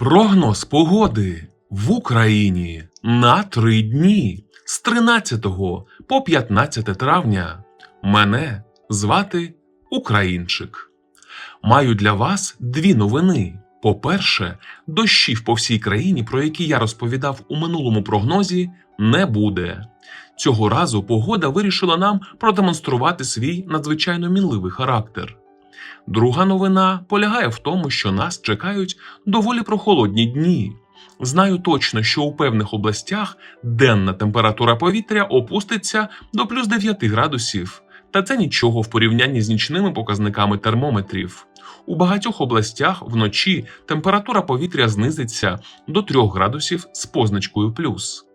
Прогноз погоди в Україні на три дні з 13 по 15 травня. Мене звати Українчик. Маю для вас дві новини. По-перше, дощів по всій країні, про які я розповідав у минулому прогнозі, не буде. Цього разу погода вирішила нам продемонструвати свій надзвичайно мінливий характер. Друга новина полягає в тому, що нас чекають доволі прохолодні дні. Знаю точно, що у певних областях денна температура повітря опуститься до плюс 9 градусів, та це нічого в порівнянні з нічними показниками термометрів. У багатьох областях вночі температура повітря знизиться до 3 градусів з позначкою плюс.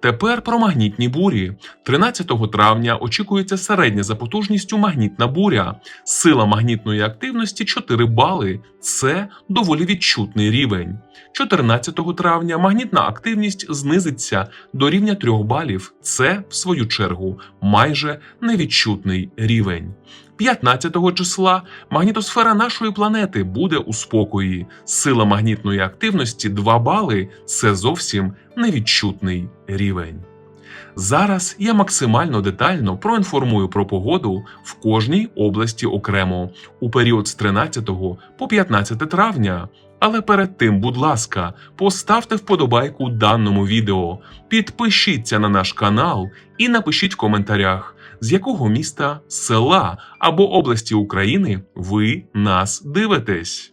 Тепер про магнітні бурі. 13 травня очікується середня за потужністю магнітна буря. Сила магнітної активності 4 бали. Це доволі відчутний рівень. 14 травня магнітна активність знизиться до рівня 3 балів. Це, в свою чергу, майже невідчутний рівень. 15 числа магнітосфера нашої планети буде у спокої. Сила магнітної активності 2 бали це зовсім невідчутний рівень. Зараз я максимально детально проінформую про погоду в кожній області окремо у період з 13 по 15 травня. Але перед тим, будь ласка, поставте вподобайку даному відео, підпишіться на наш канал і напишіть в коментарях, з якого міста, села або області України ви нас дивитесь.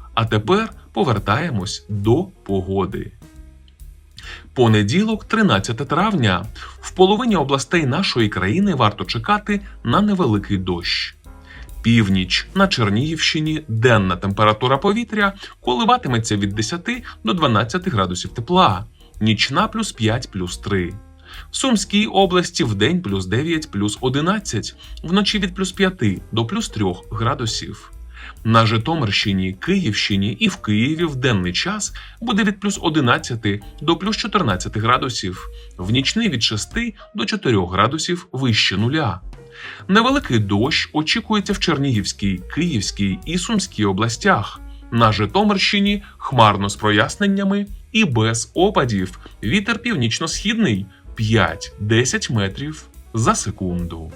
А тепер повертаємось до погоди. Понеділок, 13 травня, в половині областей нашої країни варто чекати на невеликий дощ. Північ на Чернігівщині денна температура повітря коливатиметься від 10 до 12 градусів тепла, нічна плюс 5 плюс 3. В Сумській області в день плюс 9 плюс 11, вночі від плюс 5 до плюс 3 градусів. На Житомирщині, Київщині і в Києві в денний час буде від плюс 11 до плюс 14 градусів, в нічний від 6 до 4 градусів вище нуля. Невеликий дощ очікується в Чернігівській, Київській і Сумській областях. На Житомирщині хмарно з проясненнями і без опадів. Вітер північно-східний 5-10 метрів за секунду.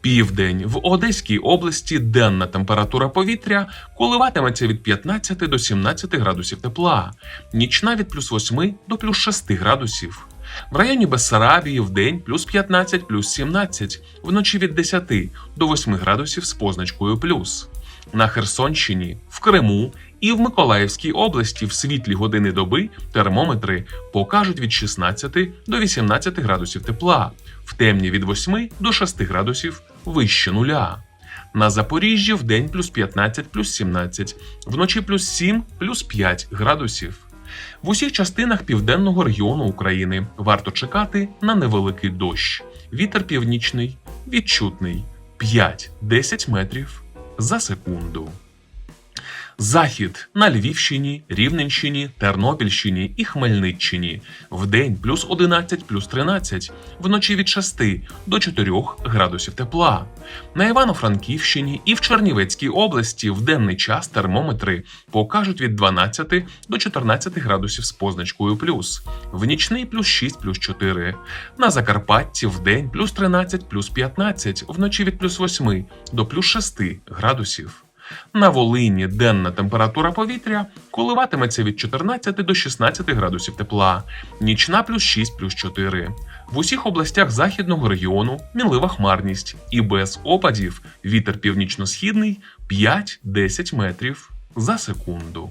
Південь в Одеській області денна температура повітря коливатиметься від 15 до 17 градусів тепла, нічна від плюс 8 до плюс 6 градусів. В районі Бессарабії в день плюс 15 плюс 17, вночі від 10 до 8 градусів з позначкою плюс. На Херсонщині, в Криму і в Миколаївській області в світлі години доби термометри покажуть від 16 до 18 градусів тепла, в темні від 8 до 6 градусів вище нуля. На Запоріжжі в день плюс 15 плюс 17, вночі плюс 7 плюс 5 градусів. В усіх частинах південного регіону України варто чекати на невеликий дощ. Вітер північний, відчутний 5-10 метрів за секунду. Захід на Львівщині, Рівненщині, Тернопільщині і Хмельниччині вдень плюс 11 плюс 13, вночі від 6 до 4 градусів тепла. На Івано-Франківщині і в Чернівецькій області в денний час термометри покажуть від 12 до 14 градусів з позначкою плюс, в нічний плюс 6 плюс 4. На Закарпатті в день плюс 13 плюс 15, вночі від плюс 8 до плюс 6 градусів. На Волині денна температура повітря коливатиметься від 14 до 16 градусів тепла, нічна плюс 6 плюс 4. В усіх областях західного регіону мінлива хмарність і без опадів вітер північно-східний 5-10 метрів за секунду.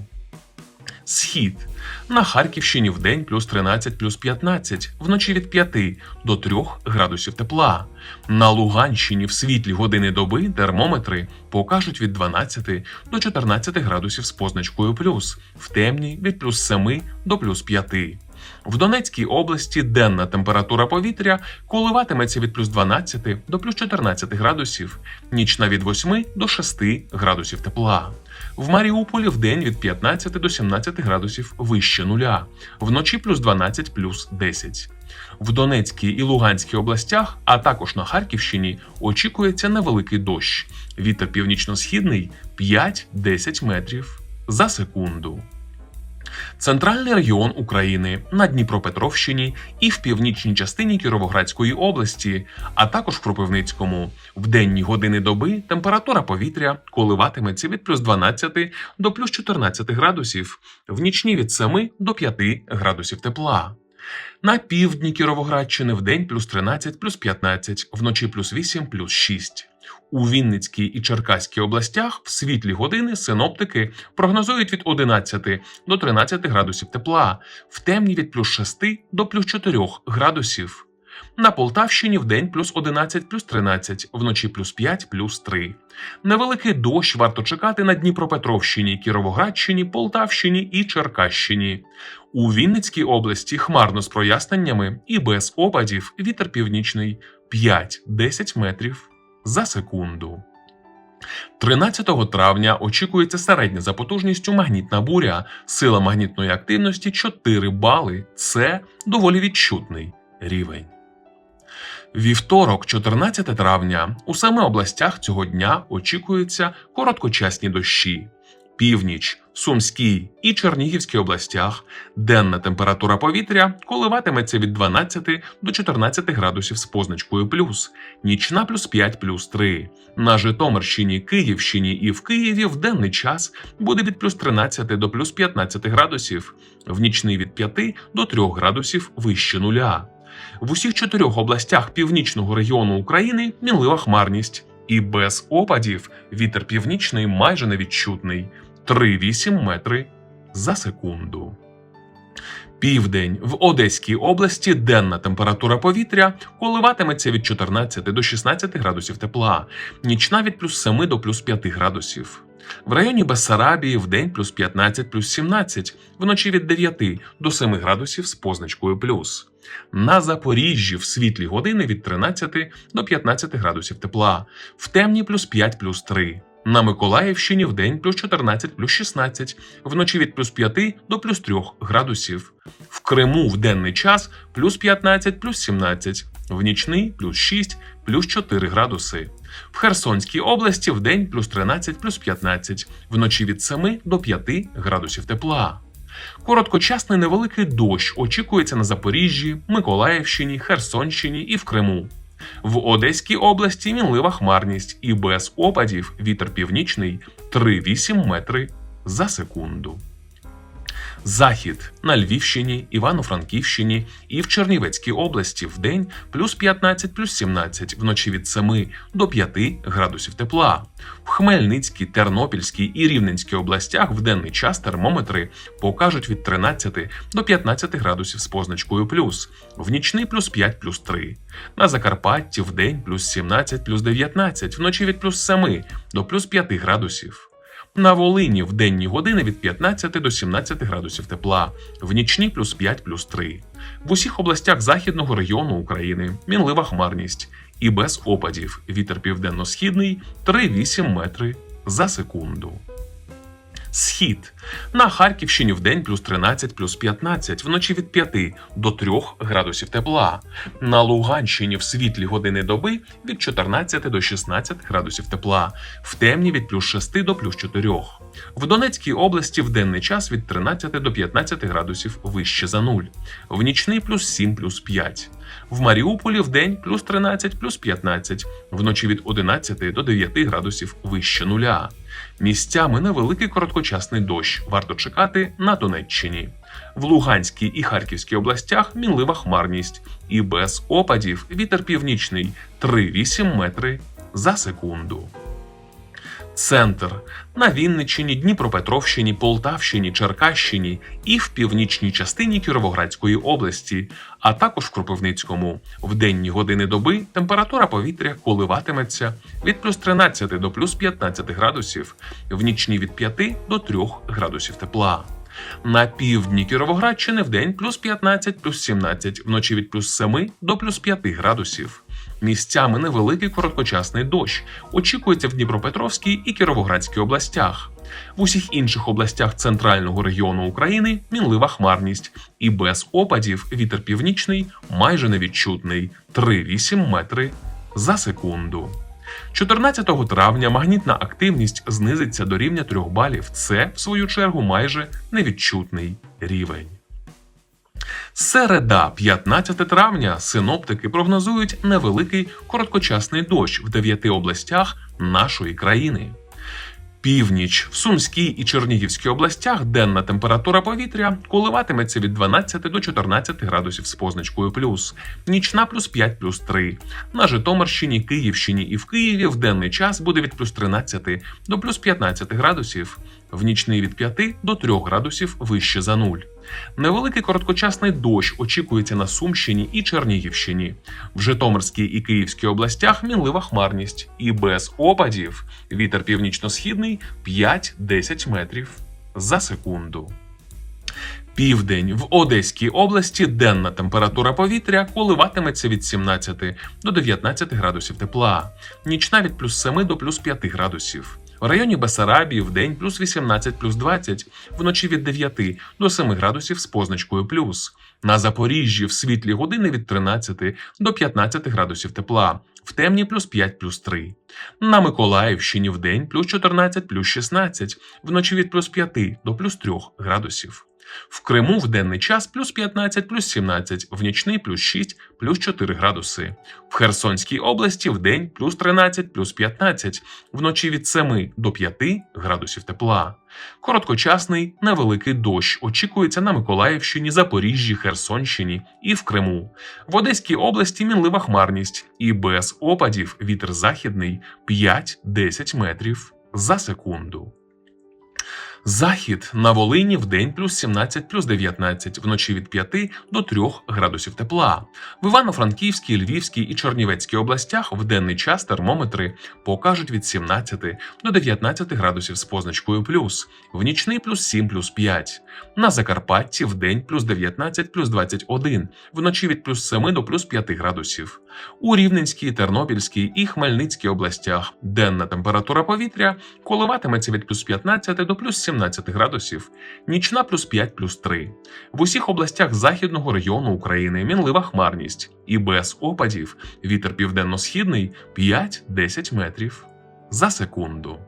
Схід. На Харківщині в день плюс 13 плюс 15, вночі від 5 до 3 градусів тепла. На Луганщині в світлі години доби термометри покажуть від 12 до 14 градусів з позначкою плюс, в темні від плюс 7 до плюс 5. В Донецькій області денна температура повітря коливатиметься від плюс 12 до плюс 14 градусів, нічна від 8 до 6 градусів тепла. В Маріуполі в день від 15 до 17 градусів вище нуля, вночі плюс 12 плюс 10. В Донецькій і Луганській областях, а також на Харківщині, очікується невеликий дощ. Вітер північно-східний 5-10 метрів за секунду. Центральний регіон України на Дніпропетровщині і в північній частині Кіровоградської області, а також в Кропивницькому. В денні години доби температура повітря коливатиметься від плюс 12 до плюс 14 градусів, в нічні від 7 до 5 градусів тепла. На півдні Кіровоградщини в день плюс 13, плюс 15, вночі плюс 8, плюс 6. У Вінницькій і Черкаській областях в світлі години синоптики прогнозують від 11 до 13 градусів тепла, в темні від плюс 6 до плюс 4 градусів. На Полтавщині в день плюс 11, плюс 13, вночі плюс 5, плюс 3. Невеликий дощ варто чекати на Дніпропетровщині, Кіровоградщині, Полтавщині і Черкащині. У Вінницькій області хмарно з проясненнями і без опадів вітер північний 5-10 метрів за секунду. 13 травня очікується середня за потужністю магнітна буря, сила магнітної активності 4 бали. Це доволі відчутний рівень. Вівторок, 14 травня, у семи областях цього дня очікуються короткочасні дощі. Північ, Сумській і Чернігівській областях. Денна температура повітря коливатиметься від 12 до 14 градусів з позначкою плюс, нічна плюс 5 плюс 3. На Житомирщині, Київщині і в Києві в денний час буде від плюс 13 до плюс 15 градусів, в нічний від 5 до 3 градусів вище нуля. В усіх чотирьох областях північного регіону України мінлива хмарність, і без опадів вітер північний майже невідчутний 3,8 метри за секунду. Південь в Одеській області денна температура повітря коливатиметься від 14 до 16 градусів тепла, нічна від плюс 7 до плюс 5 градусів. В районі Бессарабії в день плюс 15 плюс 17, вночі від 9 до 7 градусів з позначкою плюс. На Запоріжжі в світлі години від 13 до 15 градусів тепла, в темні плюс 5 плюс 3. На Миколаївщині в день плюс 14 плюс 16, вночі від плюс 5 до плюс 3 градусів. В Криму в денний час плюс 15 плюс 17, в нічний плюс 6 плюс 4 градуси. В Херсонській області в день плюс 13 плюс 15, вночі від 7 до 5 градусів тепла. Короткочасний невеликий дощ очікується на Запоріжжі, Миколаївщині, Херсонщині і в Криму. В Одеській області мінлива хмарність і без опадів вітер північний 3,8 метри за секунду. Захід на Львівщині, Івано-Франківщині і в Чернівецькій області в день плюс 15 плюс 17, вночі від 7 до 5 градусів тепла. В Хмельницькій, Тернопільській і Рівненській областях в денний час термометри покажуть від 13 до 15 градусів з позначкою плюс, в нічний плюс 5 плюс 3. На Закарпатті в день плюс 17 плюс 19, вночі від плюс 7 до плюс 5 градусів. На Волині в денні години від 15 до 17 градусів тепла, в нічні плюс 5 плюс 3. В усіх областях західного регіону України мінлива хмарність і без опадів. Вітер південно-східний 3,8 метри за секунду. Схід на Харківщині в день плюс 13 плюс 15, вночі від 5 до 3 градусів тепла. На Луганщині в світлі години доби від 14 до 16 градусів тепла, в темні від плюс 6 до плюс 4. В Донецькій області в денний час від 13 до 15 градусів вище за нуль, в нічний плюс 7 плюс 5. В Маріуполі в день плюс 13 плюс 15, вночі від 11 до 9 градусів вище нуля. Місцями невеликий короткочасний дощ варто чекати на Донеччині. В Луганській і Харківській областях мінлива хмарність і без опадів вітер північний 3,8 метри за секунду. Центр на Вінниччині, Дніпропетровщині, Полтавщині, Черкащині і в північній частині Кіровоградської області, а також в Кропивницькому. В денні години доби температура повітря коливатиметься від плюс 13 до плюс 15 градусів, в нічні від 5 до 3 градусів тепла. На півдні Кіровоградщини в день плюс 15, плюс 17, вночі від плюс 7 до плюс 5 градусів. Місцями невеликий короткочасний дощ. Очікується в Дніпропетровській і Кіровоградській областях. В усіх інших областях центрального регіону України мінлива хмарність, і без опадів вітер північний майже невідчутний 3,8 метри за секунду. 14 травня магнітна активність знизиться до рівня 3 балів. Це, в свою чергу, майже невідчутний рівень. Середа, 15 травня, синоптики прогнозують невеликий короткочасний дощ в 9 областях нашої країни. Північ в Сумській і Чернігівській областях денна температура повітря коливатиметься від 12 до 14 градусів з позначкою плюс, нічна плюс 5 плюс 3. На Житомирщині, Київщині і в Києві в денний час буде від плюс 13 до плюс 15 градусів, в нічний від 5 до 3 градусів вище за нуль. Невеликий короткочасний дощ очікується на Сумщині і Чернігівщині. В Житомирській і Київській областях мінлива хмарність і без опадів. Вітер північно-східний 5-10 метрів за секунду. Південь в Одеській області денна температура повітря коливатиметься від 17 до 19 градусів тепла, нічна від плюс 7 до плюс 5 градусів. В районі Бесарабії в день плюс 18 плюс 20, вночі від 9 до 7 градусів з позначкою плюс. На Запоріжжі в світлі години від 13 до 15 градусів тепла, в темні плюс 5 плюс 3. На Миколаївщині в день плюс 14 плюс 16, вночі від плюс 5 до плюс 3 градусів. В Криму в денний час плюс 15 плюс 17, в нічний плюс 6 плюс 4 градуси. В Херсонській області в день плюс 13 плюс 15, вночі від 7 до 5 градусів тепла. Короткочасний невеликий дощ очікується на Миколаївщині, Запоріжжі, Херсонщині і в Криму. В Одеській області мінлива хмарність і без опадів вітер західний 5-10 метрів за секунду. Захід на Волині в день плюс 17 плюс 19, вночі від 5 до 3 градусів тепла. В Івано-Франківській, Львівській і Чернівецькій областях в денний час термометри покажуть від 17 до 19 градусів з позначкою плюс, в нічний плюс 7 плюс 5. На Закарпатті в день плюс 19 плюс 21, вночі від плюс 7 до плюс 5 градусів. У Рівненській, Тернопільській і Хмельницькій областях денна температура повітря коливатиметься від плюс 15 до плюс 17 градусів, нічна плюс 5 плюс 3. В усіх областях західного регіону України мінлива хмарність і без опадів вітер південно-східний 5-10 метрів за секунду.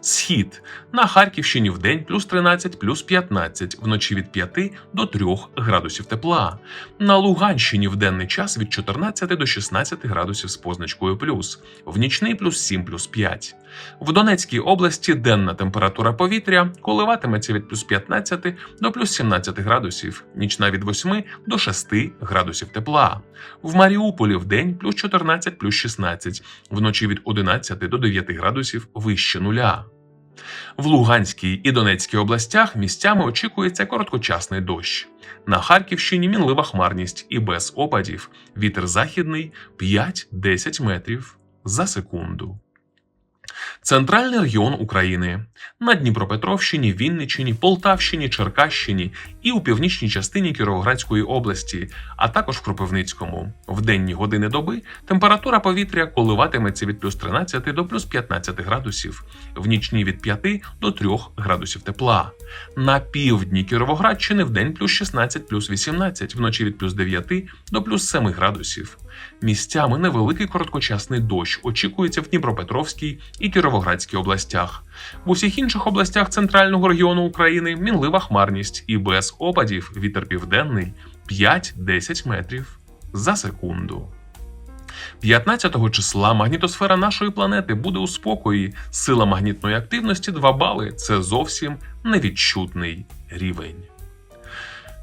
Схід на Харківщині в день плюс 13 плюс 15, вночі від 5 до 3 градусів тепла. На Луганщині в денний час від 14 до 16 градусів з позначкою плюс, в нічний плюс 7 плюс 5. В Донецькій області денна температура повітря коливатиметься від плюс 15 до плюс 17 градусів, нічна від 8 до 6 градусів тепла. В Маріуполі в день плюс 14 плюс 16, вночі від 11 до 9 градусів вище нуля. В Луганській і Донецькій областях місцями очікується короткочасний дощ. На Харківщині мінлива хмарність і без опадів. Вітер західний 5-10 метрів за секунду. Центральний регіон України на Дніпропетровщині, Вінниччині, Полтавщині, Черкащині і у північній частині Кіровоградської області, а також в Кропивницькому. В денні години доби температура повітря коливатиметься від плюс 13 до плюс 15 градусів, в нічні від 5 до 3 градусів тепла. На півдні Кіровоградщини в день плюс 16 плюс 18, вночі від плюс 9 до плюс 7 градусів. Місцями невеликий короткочасний дощ очікується в Дніпропетровській і Кіровоградській областях. В усіх інших областях центрального регіону України мінлива хмарність і без опадів вітер південний 5-10 метрів за секунду. 15 числа магнітосфера нашої планети буде у спокої. Сила магнітної активності 2 бали це зовсім невідчутний рівень.